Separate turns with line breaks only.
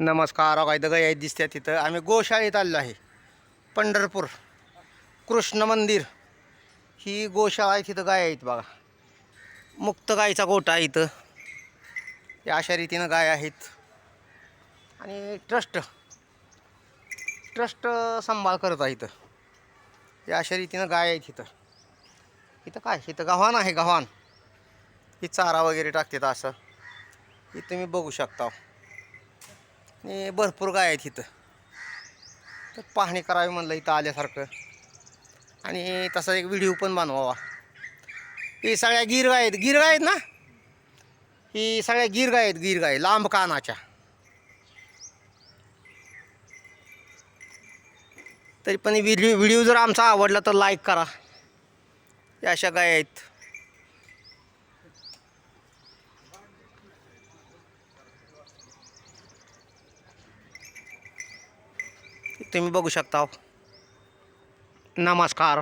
नमस्कार काय दगाई गाय दिसत्या तिथं. आम्ही गोशाळेत आलेलो आहे. पंढरपूर कृष्ण मंदिर. ही गोशाळा आहे तिथं गाय आहेत बघा. मुक्त गायचा गोठा आहे इथं. या अशा रीतीनं गाय आहेत. आणि ट्रस्ट ट्रस्ट सांभाळ करत आहे इथं. या अशा रीतीनं गाय आहेत इथं. इथं काय? इथं गव्हाण आहे गव्हाण. ही चारा वगैरे टाकतात असं. इथं तुम्ही बघू शकता. आणि भरपूर गाय आहेत इथं. तर पाहणी करावी म्हणलं इथं आल्यासारखं. आणि तसा एक व्हिडिओ पण बनवावा. हे सगळ्या गिर गाय आहेत. गिर गाय आहेत ना? ही सगळ्या गिर गाय आहेत गिर गाय. लांब कानाच्या. तरी पण व्हिडिओ व्हिडिओ जर आमचा आवडला तर लाईक करा. या अशा गाय आहेत. तुम्ही बघू शकता. नमस्कार.